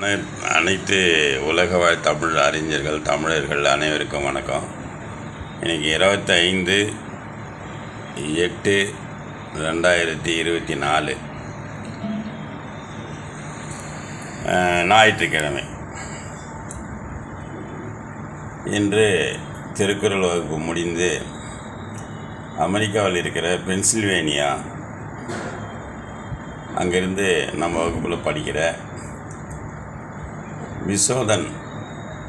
அனை அனைத்து உலக வாழ் தமிழ் அறிஞர்கள் தமிழர்கள் அனைவருக்கும் வணக்கம். இன்னைக்கு இருபத்தைந்து எட்டு ரெண்டாயிரத்தி இருபத்தி நாலு. ஞாயிற்றுக்கிழமை. இன்று திருக்குறள் வகுப்பு முடிந்து அமெரிக்காவில் இருக்கிற பென்சில்வேனியா அங்கிருந்து நம்ம வகுப்பில் படிக்கிற விசோதன்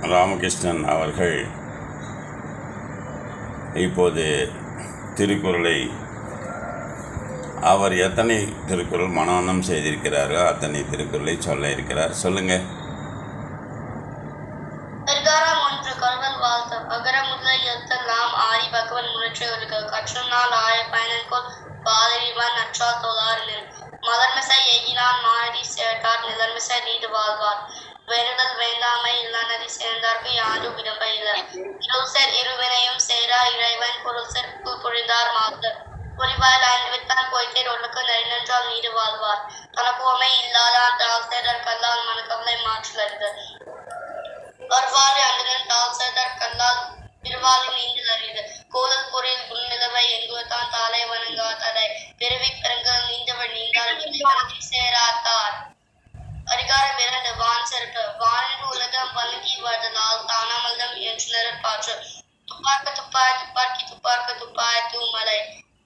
ராமகிருஷ்ணன் அவர்கள் இப்போது திருக்குறளை அவர் எத்தனை திருக்குறள் மனோனம் செய்திருக்கிறாரோ அத்தனை திருக்குறளை சொல்ல இருக்கிறார். சொல்லுங்க. அதிகாரம் பகவன் நாள் ஆய எகினான் மானடி சேட்டார் நிலர்மிசை நீடு வாழ்வார். வெறுதல் சேர்ந்தார்க்கு யாரும் இடம்ப இல்ல இருசர் இருவினையும் சேரா இறைவன் பொருள்சர் புரிந்தார் மாத்தர் பொறிவாயில் அன்பித்தான் வித்தான் பொய்த்தேர் ஒழுக்க நெறினன்றால் நீடு வாழ்வார். தனக்குவமை இல்லாதான் தாழ் சேடர் கல்லால் மனக்கவலை மாற்றலருது வருவாறு அன்றுதன் தாழ்சதர் கல்லால் திருவாலி நீண்டு அறிது கோலல் பொருள் குன்னிலவை எங்குவதான் தாளை வணங்கா தடை பிறவி பெருங்கல் நீண்டவள் நீண்டால் சேராத்தார் அதிகாரம் இரண்டு வான் செருப்பு. வணங்கி வருதலால் தானாமல்தம் என்று நிறப்பாற்று துப்பாக்க துப்பாய் துப்பாக்கி துப்பாக்க துப்பாய் தூமலை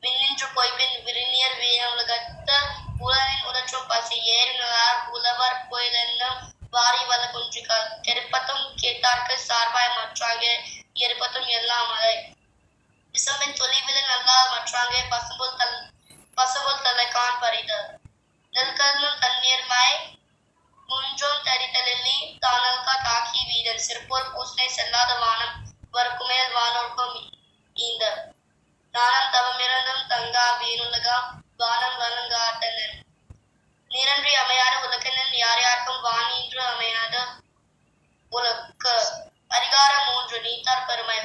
மின்னின்று பொய்பின் விரிநியர் உலகத்த உலகின் உலற்றும் பசி ஏறினார் உழவர் கோயிலென்னும் வாரி வல குன்றிகள் கெடுப்பத்தும் கேட்டார்க்கு சார்பாய் மற்றாங்க எருப்பத்தும் எல்லாம் மலை விசம்பின் தொலைவில் நல்லால் மற்றாங்க பசும்புல் தல் பசும்புல் தலை கான் பறிதல் நெல்கல்லும் தண்ணீர்மாய் முன்றும் தரித்தலில்லி தானல்கா தாக்கி வீரன் சிற்போர் பூசனை செல்லாத வானம் வர்க்குமேல் வானோர்க்கும் இந்த நானம் தவமிருந்தும் தங்கா வீணுலகம் வானம் வணங்காட்டனர் நிரன்றி அமையாத உலகனில் யார் யாருக்கும் வானின்று அமையாத உலக்க அதிகாரம் மூன்று நீத்தார் பெருமை.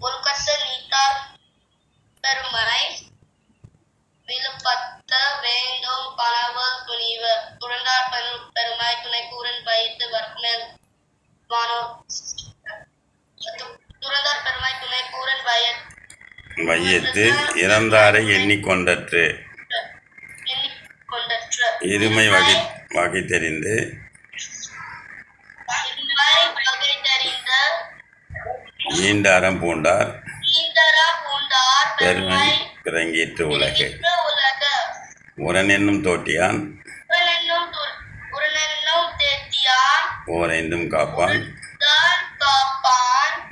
ஒழுக்கத்த நீத்தார் பெருமை. வையத்து இறந்தாரை எண்ணிக்கொண்டற்று. இருமை வகை வகை தெரிந்து ஈண்ட அறம் பூண்டார் பெருமை பிறங்கிற்று உலகு. உரன் என்னும் தோட்டியான் ஓரைந்தும் காப்பான்.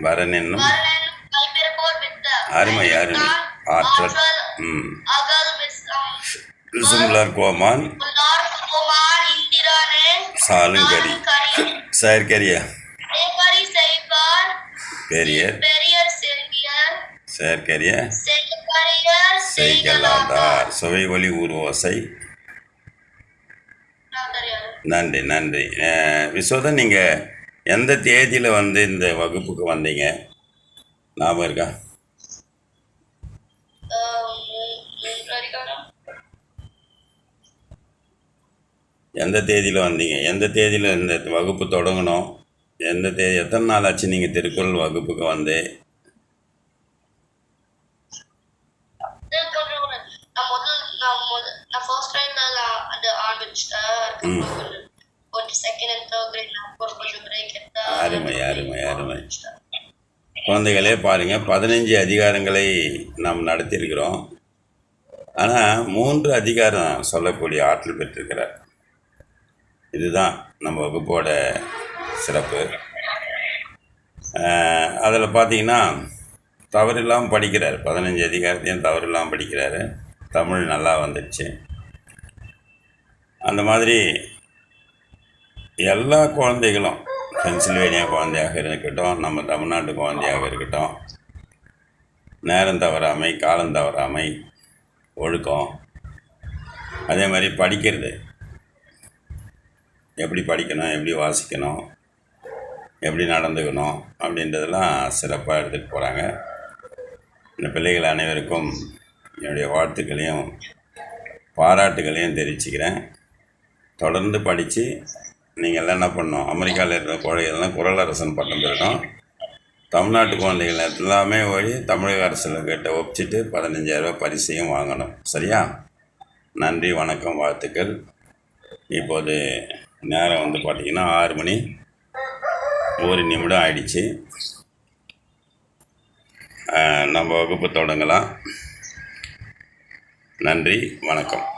வரன் என்னும் அருமை அருமை. ஆற்றல். ம். அகல் கோமான். சாலுங்கரி செயற்கரியா செயற்கரிய பெரியர். செயற்கரிய செய்கலாதார். சுவை ஒளி ஊர்வோசை. நன்றி நன்றி. அஹ், விஸ்வதன் நீங்கள் எந்த தேதியில் வந்து இந்த வகுப்புக்கு வந்தீங்க? ஞாபகம் இருக்கா ஆஹ் மூ- மூன்று அதிகாரம் எந்த தேதியில் வந்தீங்க? எந்த தேதியில் இந்த வகுப்பு தொடங்கணும்? எந்த தேதி எத்தனை நாள் ஆச்சு நீங்கள் திருக்குறள் வகுப்புக்கு வந்து? அருமை அருமை அருமை. குழந்தைகளே பாருங்கள் பதினஞ்சு அதிகாரங்களை நாம் நடத்தியிருக்கிறோம். ஆனால் மூன்று அதிகாரம் சொல்லக்கூடிய ஆற்றல் பெற்றிருக்கிறார். இதுதான் நம்ம வகுப்போட சிறப்பு. அதில் பார்த்தீங்கன்னா தவறில்லாமல் படிக்கிறார். பதினஞ்சு அதிகாரத்தையும் தவறில்லாமல் படிக்கிறாரு. தமிழ் நல்லா வந்துடுச்சு அந்த மாதிரி எல்லா குழந்தைகளும் பென்சில்வேனியா குழந்தையாக இருக்கட்டும் நம்ம தமிழ்நாட்டு குழந்தையாக இருக்கட்டும் நேரம் தவறாமை காலம் தவறாமை ஒழுக்கம். அதே மாதிரி படிக்கிறது. எப்படி படிக்கணும் எப்படி வாசிக்கணும் எப்படி நடந்துக்கணும் அப்படின்றதெல்லாம் சிறப்பாக எடுத்துகிட்டு போகிறாங்க இந்த பிள்ளைகள் அனைவருக்கும் என்னுடைய வாழ்த்துக்களையும் பாராட்டுகளையும் தெரிவிச்சுக்கிறேன். தொடர்ந்து படித்து நீங்கள் எல்லாம் என்ன பண்ணணும்? அமெரிக்காவில் இருக்கிற குழந்தைகள்லாம் குரலரசன் பட்டம் பெறணும் தமிழ்நாட்டு குழந்தைகள் எல்லாமே வழி தமிழக அரசில் கிட்ட ஒப்பிச்சிட்டு பதினஞ்சாயிரரூபா பரிசையும் வாங்கணும். சரியா? நன்றி வணக்கம் வாழ்த்துக்கள். இப்போது நேரம் வந்து பார்த்திங்கன்னா ஆறு மணி. ஒரு நிமிடம் ஆயிடுச்சு. நம்ம வகுப்பு தொடங்கலாம். நன்றி வணக்கம்.